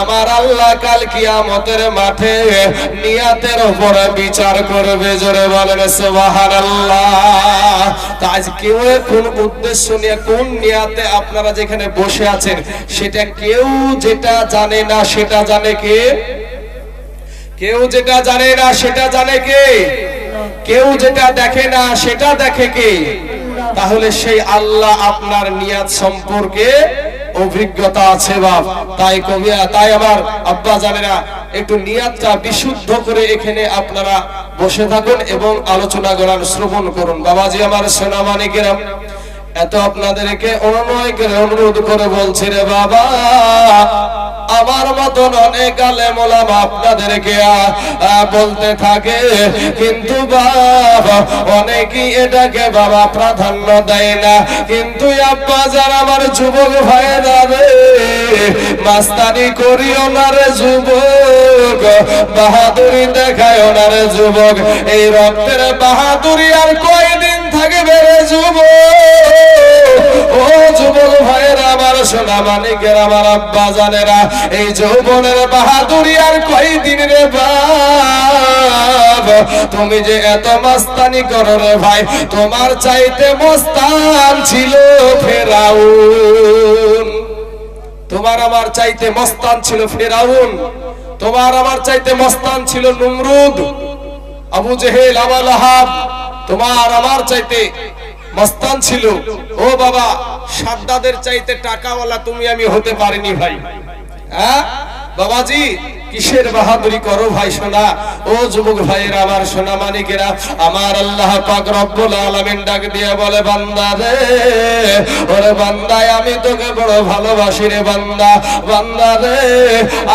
আমার আল্লাহ কাল কিয়ামতের মাঠে নিয়াতের উপরে বিচার করবে, জোরে বলেন আজ কেউ কোন উদ্দেশ্য নিয়ে, কোন নিয়াতে আপনারা যেখানে বসে আছেন, সেটা কেউ যেটা জানে না, সেটা জানে কে? কেউ যেটা জানে না, সেটা জানে কে? কেউ যেটা দেখে না, সেটা দেখে কে? তাহলে সেই আল্লাহ আপনার নিয়াত সম্পর্কে অভিজ্ঞতা আছে বাপ। তাই কবিয়া তাই আমার আব্বা জানেরা, একটু নিয়াতটা বিশুদ্ধ করে এখানে আপনারা বসে থাকুন এবং আলোচনা করার শ্রবণ করুন। বাবাজি আমার সোনা মানিকেরা এত আপনাদেরকে অনুনয় করে অনুরোধ করে বলছি রে বাবা, আমার মতন অনেক আলেম ওলামা আপনাদেরকে বলতে থাকে। কিন্তু বাবা অনেকেই এটাকে বাবা প্রাধান্য দেয় না। কিন্তু আব্বা যারা আমার যুবক ভাইরা রে মাস্তানি করিও না যুবক, বাহাদুরি দেখায় না যুবক। এই রক্তের বাহাদুরি আর কয়দিন থাকবে রে যুবক ও যুবক ভাইয়েরা, আমার সোনা মানিকের আমার আব্বা জানেরা, এই যৌবনের বাহাদুরি আর কয়দিন রে বাপ? তুমি যে এত মাস্তানি করো রে ভাই, তোমার চাইতে মস্তান ছিল ফেরাউন। তোমার আমার চাইতে মস্তান ছিল ফেরাউন। তোমার আমার চাইতে মস্তান ছিল নমরুদ। আবু জেহেল আবাল আহাব তোমার আমার চাইতে মস্তান ছিল। ও বাবা, সাদ্দাদের চাইতে টাকাওয়ালা তুমি আমি হতে পারিনি ভাই। হ্যাঁ? বাবাজি কিসের বাহাদুরি করো ভাই সোনা? ও যুবক ভাইয়েরা, আমার সোনা মানিকেরা আমার আল্লাহ পাক রব্বুল আলামিন ডাক দিয়ে বলে, বান্দা রে, ওরে বান্দায় আমি তোকে বড় ভালোবাসি রে বান্দা বান্দা রে,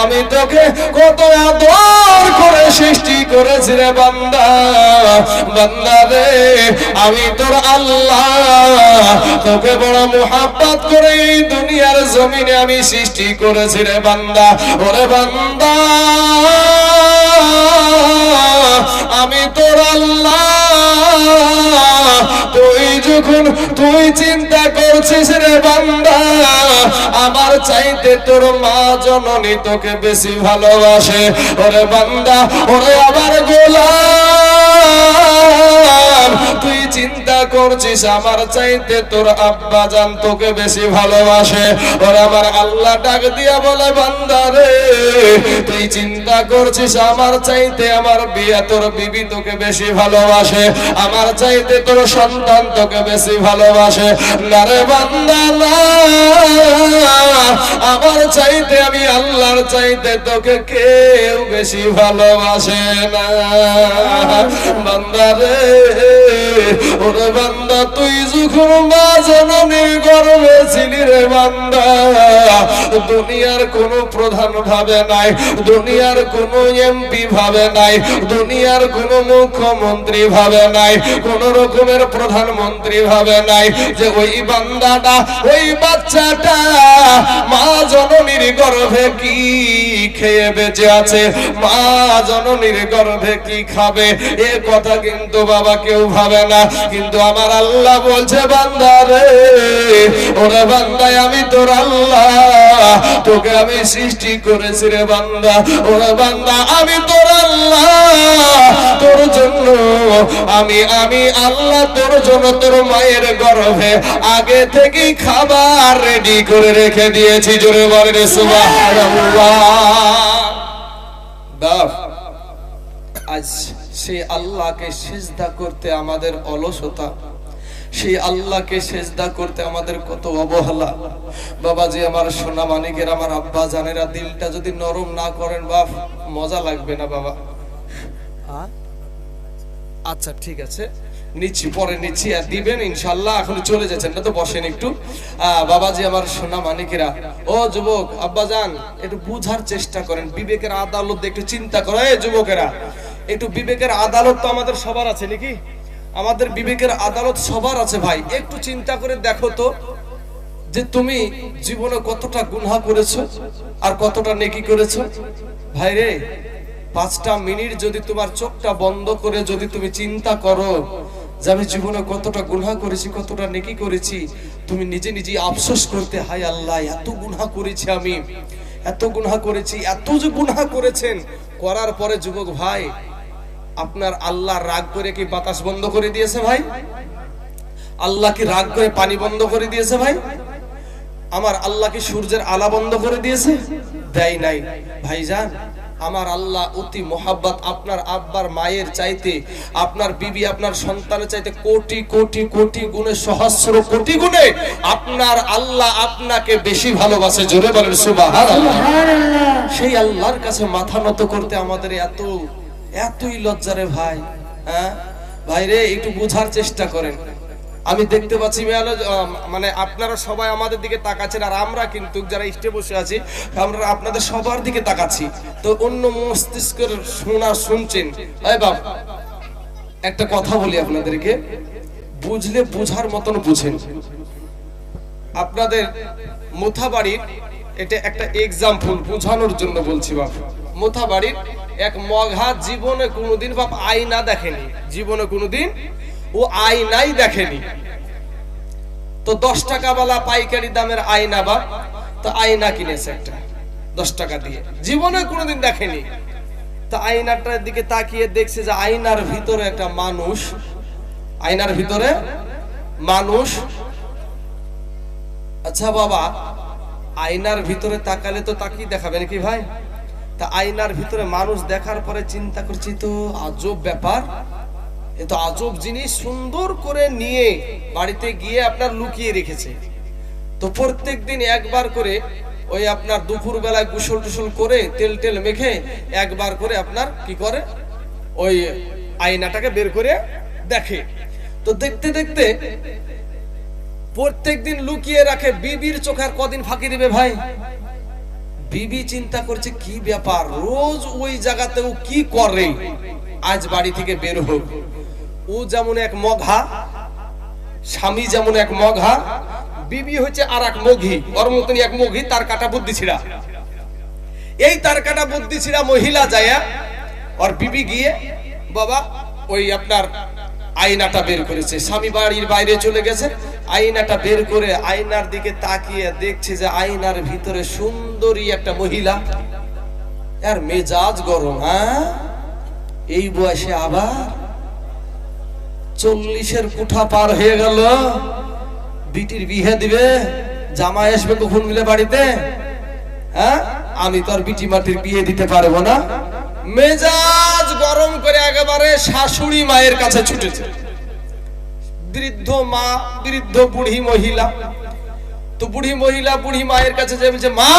আমি তোকে কত আদর করে সৃষ্টি করেছি রে বান্দা বান্দা রে, আমি তোর আল্লাহ, তোকে বড় মোহাব্বত করে দুনিয়ার জমিনে আমি সৃষ্টি করেছি রে বান্দা, ওরে বান্দা আমি তোর তুই যখন তুই চিন্তা করছিস রে বান্দা, আমার চাইতে তোর মা জননী তোকে বেশি ভালোবাসে। ওরে বান্দা, ওরে আবার তুই চিন্তা করছিস, আমার চাইতে তোর আব্বা জান তোকে বেশি ভালোবাসে। ওর আমার আল্লাহ ডাক দিয়া বলে বান্দারে তুই চিন্তা করছিস, আমার চাইতে আমার বিয়া তোর বিবি তোকে বেশি ভালোবাসে, আমার চাইতে তোর সন্তান তোকে বেশি ভালোবাসে। না রে বান্দা, না। চাইতে আমি আল্লাহর চাইতে তোকে কেউ বেশি ভালোবাসে না। বান্দা রে। ওরে বান্দা, তুই যখন মা জননীর গর্বে ছিলি রে বান্দা। দুনিয়ার কোন প্রধান ভাবে নাই, দুনিয়ার কোন এমপি ভাবে নাই, দুনিয়ার কোন মুখ্যমন্ত্রী ভাবে নাই, কোন রকমের প্রধানমন্ত্রী ভাবে নাই যে ওই বান্দাটা, ওই বাচ্চাটা মা জননীর গর্ভে কি খেয়ে বেঁচে আছে? মা জননীর গর্ভে কি খাবে? এ কথা কিন্তু বাবা কেউ ভাবে না। কিন্তু আমার আল্লাহ বলছে, বান্দা রে, ওরে বান্দায় আমি তোর আল্লাহ। তোকে আমি সৃষ্টি করেছি রে বান্দা। ওরে বান্দা, আমি তোর আল্লাহ। তোর জন্য আমি আমি আল্লাহ তোর জন্য তোর মায়ের গর্ভে আগে থেকেই খাবার রেডি করে রেখে দিয়েছি। জোরে বলে সুবহানাল্লাহ। আজ সেই আল্লাহকে সেজদা করতে আমাদের অলসতা। সেই আল্লাহকে সেজদা করতে আমাদের কত অবহেলা। বাবাজি আমার সোনা মানিকের আমার আব্বা জানেরা দিলটা যদি নরম না করেন বাপ মজা লাগবে না বাবা। আচ্ছা ঠিক আছে। নিচ্ছি পরে নিচ্ছি আর দিবেন ইনশাল্লাহ এখন চলে যাচ্ছেন। না তো বসেন একটু। আহ, বাবাজি আমার সোনা মানিকেরা ও যুবক আব্বা যান একটু বুঝার চেষ্টা করেন বিবেকের আদালত দিয়ে একটু চিন্তা করো যুবকেরা একটু বিবেকের আদালত তো আমাদের সবার আছে নাকি? আমাদের বিবেকের আদালত সবার আছে ভাই। একটু চিন্তা করে দেখো তো যে তুমি জীবনে কতটা গুনহা করেছ আর কতটা নেকি করেছ। ভাই রে, পাঁচটা মিনিট যদি তোমার চোখটা বন্ধ করে যদি তুমি চিন্তা করো যে আমি জীবনে কতটা গুনাহ করেছি, কতটা নেকি করেছি, তুমি নিজে নিজে আফসোস করতে, হায় আল্লাহ, এত গুনাহ করেছি আমি। এত গুনাহ করেছি, এত যে গুনাহ করেছেন, করার পরে যুবক ভাই আপনার আল্লাহ রাগ করে কি বাতাস বন্ধ করে দিয়েছে ভাই? আল্লাহ কি রাগ করে পানি বন্ধ করে দিয়েছে ভাই? আমার আল্লাহ কি সূর্যের আলা বন্ধ করে দিয়েছে? দেয় নাই। ভাইজান আমার আল্লাহ অতি মোহাব্বত আপনার আব্বার মায়ের চাইতে আপনার বিবি আপনার সন্তানের চাইতে কোটি কোটি কোটি গুণে সহস্র কোটি গুণে আপনার আল্লাহ আপনাকে বেশি ভালোবাসে। জোরে বলেন সুবহানাল্লাহ। সেই আল্লাহর কাছে মাথা নত করতে আমাদের এত এতই লজ্জারে ভাই হ্যাঁ? ভাই রে, একটু বোঝার চেষ্টা করেন। আমি দেখতে পাচ্ছি মানে আপনারা সবাই আমাদের দিকে তাকাচ্ছেন, আর আমরা কিন্তু যারা স্টে বসে আছি, আমরা আপনাদের সবার দিকে তাকাচ্ছি। তো অন্য মস্তিষ্কের শোনা শুনছেন। এই বাপ, একটা কথা বলি আপনাদেরকে, বুঝলে বুঝার মতন বুঝেন। আপনাদের মোথাবাড়ির, এটা একটা এক্সাম্পল বোঝানোর জন্য বলছি বাপ। মোথাবাড়ির এক মঘা জীবনে কোনোদিন বাপ আয়না দেখেনি। জীবনে কোনোদিন ও আয়নাই দেখেনি। তো দশ টাকা বালা পাইকারি দামের আয়না বাপ, তো আয়না কিনেছে একটা দশ টাকা দিয়ে। জীবনে কোনোদিন দেখেনি। তো আয়নাটার দিকে তাকিয়ে দেখছে যে আয়নার ভিতরে একটা মানুষ, আয়নার ভিতরে মানুষ। আচ্ছা বাবা, আয়নার ভিতরে তাকালে তো তাকিয়ে দেখাবেন কি ভাই? তা আয়নার ভিতরে মানুষ দেখার পরে চিন্তা করছি তো আজব ব্যাপার। এ তো আজব জিনিস সুন্দর করে নিয়ে বাড়িতে গিয়ে আপনার লুকিয়ে রেখেছে। তো প্রত্যেক দিন একবার করে ওই আপনার দুপুর বেলায় গোসল টুসল করে তেল টেল মেখে একবার করে আপনার কি করে? ওই আয়নাটাকে বের করে দেখে। তো দেখতে দেখতে প্রত্যেক দিন লুকিয়ে রাখে বিবির চোখের কদিন ফাঁকি দিবে ভাই? বিবি চিন্তা করছে, কি ব্যাপার? রোজ ওই জায়গাতে ও কি করে? আজ বাড়ি থেকে বের হোক। ও যেমন এক মঘা, স্বামী যেমন এক মঘা, বিবি হচ্ছে আর এক মঘি। ওর মতনই এক মঘি, তার কাটা বুদ্ধি ছিড়া। এই তার কাটা বুদ্ধি ছিড়া মহিলা যায়, ওর বিবি গিয়ে, বাবা, ওই আপনার আয়নাটা বের করেছে। স্বামী বাড়ির বাইরে চলে গেছে আয়নাটা বের করে আয়নার দিকে তাকিয়ে দেখছে যে আয়নার ভিতরে সুন্দরী একটা মহিলা। আর মেজাজ গরম হ্যাঁ? এই বয়সে আবার চল্লিশের কুঠা পার হয়ে গেল। বিটির বিহে দিবে, জামাই আসবে কখন মিলে বাড়িতে? হ্যাঁ? আমি তো আর বিটি মাটির বিয়ে দিতে পারব না। মেজাজ গরম করে একেবারে শাশুড়ি মায়ের কাছে ছুটেছে। বৃদ্ধ মা, বৃদ্ধ বুড়ি মহিলা। তো বুড়ি মহিলা, বুড়ি মায়ের কাছে যে বলছে, মা,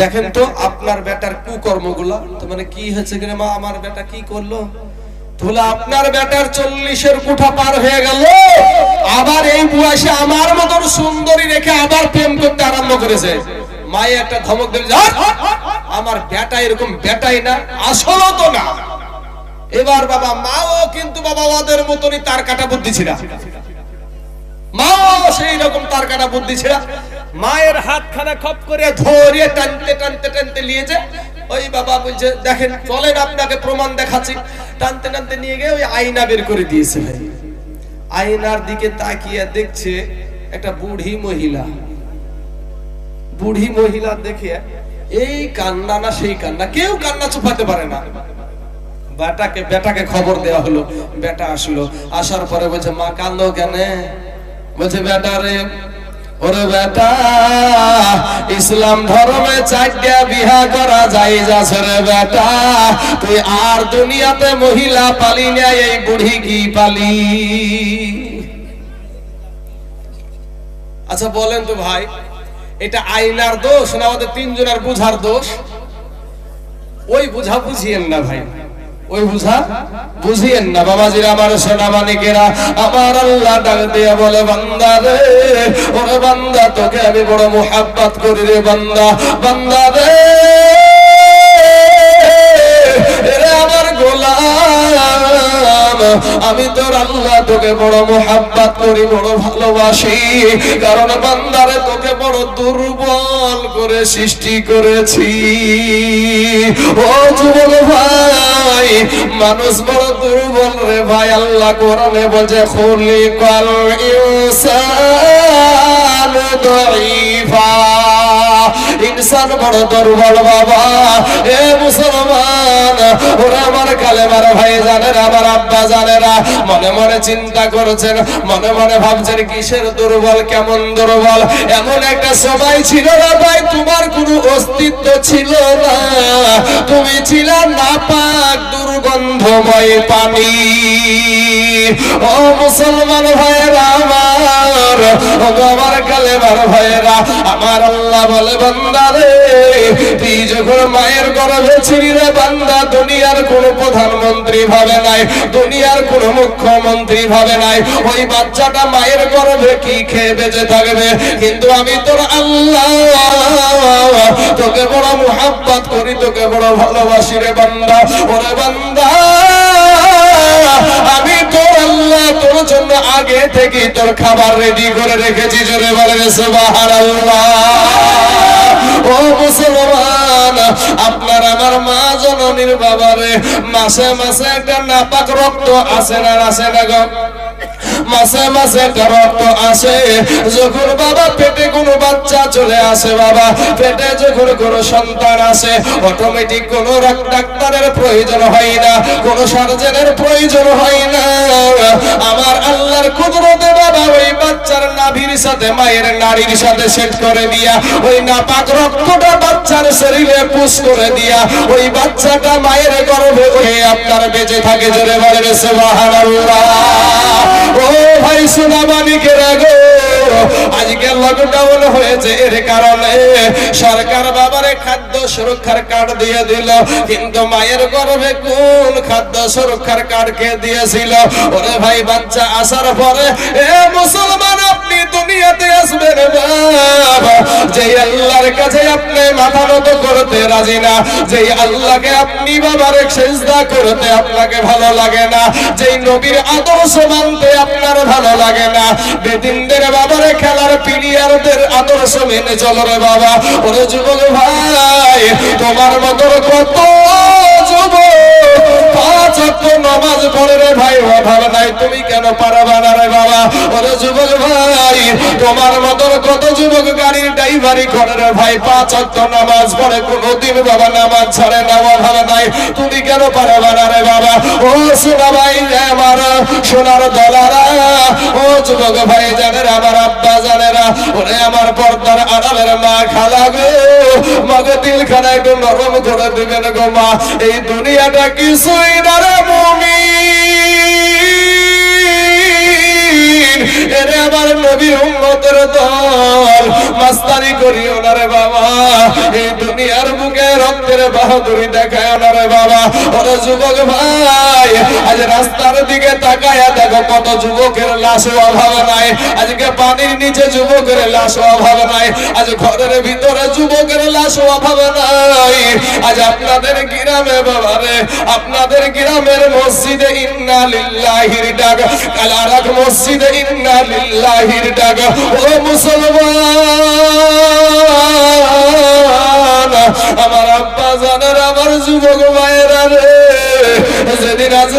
দেখেন তো আপনার বেটার কুকর্মগুলো। তো মানে কি হয়েছে কিনা মা, আমার বেটা কি করল? আপনার বেটার চল্লিশের কুঠা পার হয়ে গেল। আবার এই বয়সে আমার মতন সুন্দরী রেখে আবার প্রেম করতে আরম্ভ করেছে। মায়ে একটা ধমক দিল আমার বেটা এরকম বেটাই না, আসলও তো না। এবার বাবা মাও কিন্তু বাবা ওদের মতনই তার কাটা বুদ্ধি ছিল মাও সেই রকম তার কাটা বুদ্ধি ছিল মায়ের হাতখানা খপ করে টানতে টানতে টানতে নিয়েছে। ওই বাবা বলছে, দেখেন, চলেন আপনাকে প্রমাণ দেখাচ্ছি। টানতে টানতে নিয়ে গিয়ে ওই আয়না বের করে দিয়েছে ভাই। আয়নার দিকে তাকিয়ে দেখছে একটা বুড়ি মহিলা। বুড়ি মহিলা দেখে এই কান্না না, সেই কান্না। কেউ কান্না চুপাতে পারে না। বেটাকে বেটাকে খবর দেওয়া হলো। বেটা আসলো। আসার পরে বলছে, মা কান্দো কেন? বলছে, বেটা রে, ওরে বেটা, ইসলাম ধর্মে চারটা বিহা করা যাই যাচ্ছে রে বেটা। তুই আর দুনিয়াতে মহিলা পালি না, এই বুড়ি কি পালি? আচ্ছা বলেন তো ভাই, এটা আইনার দোষ না আমাদের তিনজনের বুঝার দোষ? ওই বুঝা বুঝিয়েন না ভাই। ওই বুঝা? বুঝিয়েন না আমার সোনা আমার আল্লাহ ডাক দিয়ে বলে, বান্দা রে, ওরে বান্দা, তোকে আমি বড় মোহাব্বত করি রে বান্দা বান্দা রে। আমি তোর আল্লাহ তোকে বড় মোহাব্বত করি, বড় ভালোবাসি। কারণ বান্দারে তোকে বড় দুর্বল করে সৃষ্টি করেছি। ও যুবক ভাই মানুষ বড় দুর্বল রে ভাই আল্লাহ কোরআনে বলছে খুলি কল ইনসান দাইফা ইনসান বড় দুর্বল বাবা। এ মুসলমান, ওরা আমার কালেমার ভাই জানে আমার আব্বা জানে না মনে মনে চিন্তা করেছেন, মনে মনে ভাবছেন কিসের দুর্বল, কেমন দুর্বল? এমন একটা সময় ছিল না ভাই, তোমার কোনো অস্তিত্ব ছিল না। তুমি ছিল না পাক দুর্গন্ধময় পানি। ও মুসলমান ভাইয়েরা আমার দুনিয়ার কোন মুখ্যমন্ত্রী ভাবে নাই। ওই বাচ্চাটা মায়ের গর্ভে কি খেয়ে বেঁচে থাকবে? কিন্তু আমি তোর আল্লাহ, তোকে বড় মুহাব্বত করি, তোকে বড় ভালোবাসি রে বান্দা। ওরে বান্দা আমি তোর আল্লাহ, তোর জন্য আগে থেকে তোর খাবার রেডি করে রেখেছি, জোরে বলে সুবহানাল্লাহ। ও মুসলমান, আপনার আমার মা জননীর বাবারে মাসে মাসে একটা নাপাক রক্ত আসে না আসে না গো? মাসে মাসে একটা রক্ত আসে। যখন বাবা পেটে কোনো বাচ্চা চলে আসে বাবা, পেটে যখন কোনো সন্তান আসে অটোমেটিক কোনো ডাক্তারের প্রয়োজন হয় না, কোনো সার্জনের প্রয়োজন হয় না। আমার আল্লাহর কুদরতে বাবা ওই বাচ্চার নাভির সাথে, মায়ের নারীর সাথে সেট করে দিয়া, ওই নাপাক রক্তটা বাচ্চার শরীরে পুশ করে দিয়া, ওই বাচ্চাটা মায়ের গর্ভে ওই আপনার বেঁচে থাকে জোরে বলে সুবহানাল্লাহ। ও ভাই সোনামানিকে রাগো আজকে লকডাউন হয়েছে, এর কারণে সরকার বাবারে খাদ্য সুরক্ষার কার্ড দিয়ে দিল, কিন্তু মায়ের গর্ভে কোন খাদ্য সুরক্ষার কার্ড কে দিয়েছিল? ওরে ভাই, বাচ্চা আসার পরে এ মুসলমান আপনি দুনিয়াতে আসবেন বাবা যে আল্লাহর কাছে আপনি মাথা নত করতে রাজি না, যে আল্লাহকে আপনি বাবার সেজদা করতে আপনাকে ভালো লাগে না যেই নবীর আদর্শ মানতে আপনার ভালো লাগে না। বেদিনদের বাবারে খেলার প্লেয়ারদের আদর্শ মেনে চলো রে বাবা। ওরে যুবক ভাই, তোমার মতন কত পাঁচ নামাজ পড়ে রে ভাই অভাব নাই তুমি কেন পারবা না রে বাবা? ওরে যুবক ভাই তোমার মতন কত যুবক গাড়ির ড্রাইভারি করে ভাই? পাঁচ ওয়াক্ত নামাজ পড়ে, কোনোদিন বাবা নামাজ ছাড়ে না অভাব নাই। তুমি কেন পারবা না রে বাবা? ও সোনা ভাই আমার সোনার দলারা। ও যুবক ভাই জানে আমার আব্বা জানে না ওরে আমার পর্দার আড়ালের মা খালা গো। মাগে দিলখানা একটু নরম করে দিবেন গো মা। এই দুনিয়াটা কিছুই না রে, মুমিন। এরে আমার নবীর উম্মতের দল, মাস্তানি করি ওনারে বাবা। এই দুনিয়ার বুকে রক্তের বাহাদুরি দেখায় ওনারে বাবা। ওরে যুবক ভাই, আজ রাস্তার দিকে তাকায়া দেখো কত যুবকের লাশ অভাব নাই। আজকে পানির নিচে যুবকের লাশ অভাব নাই। আজ ঘরের ভিতরে যুবকের লাশ অভাব নাই। আজ আপনাদের গ্রামে বাবারে আপনাদের গ্রামের মসজিদে ইন্না লিল্লাহির ডাক। কালারাক মসজিদে ইন্না লিল্লাহির ডাক ও মুসলমান আমার আব্বা জানের আমার যুবক ভাইরা রে যেদিন আজ